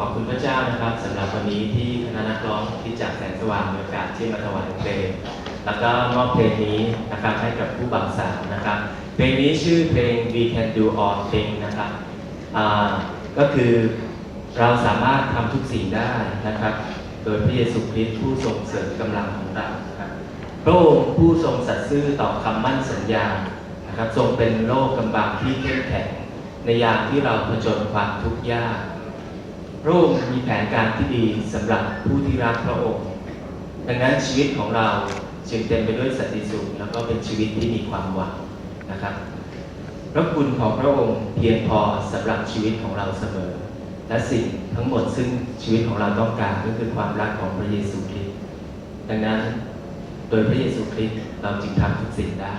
ขอบคุณพระเจ้านะครับสำหรับวันนี้ที่คณะนักร้องที่จากแสงสว่างมีโอกาสที่มาถวายเพลงแล้วก็มอบเพลงนี้นะครับให้กับผู้บ่าวสาวนะครับเพลงนี้ชื่อเพลง We Can Do All Things นะครับก็คือเราสามารถทำทุกสิ่งได้นะครับ โดยพระเยซูคริสต์ผู้ทรงเสริมกำลังของเราครับพระองค์ผู้ทรงสัตย์ซื่อต่อคำมั่นสัญญานะครับทรงเป็นโลกกำบังที่เข้มแข็งในยามที่เราผจญความทุกข์ยาก พระองค์มีแผนการที่ดีสำหรับผู้ที่รักพระองค์ ดังนั้นชีวิตของเราจึงเต็มไปด้วยสันติสุขแล้วก็เป็นชีวิตที่มีความหวังนะครับพระคุณของพระองค์เพียงพอสำหรับชีวิตของเราเสมอ และสิ่งทั้งหมดซึ่งชีวิตของเราต้องการก็คือความรักของพระเยซูคริสต์ดังนั้นโดยพระเยซูคริสต์เราจึงทำทุกสิ่งได้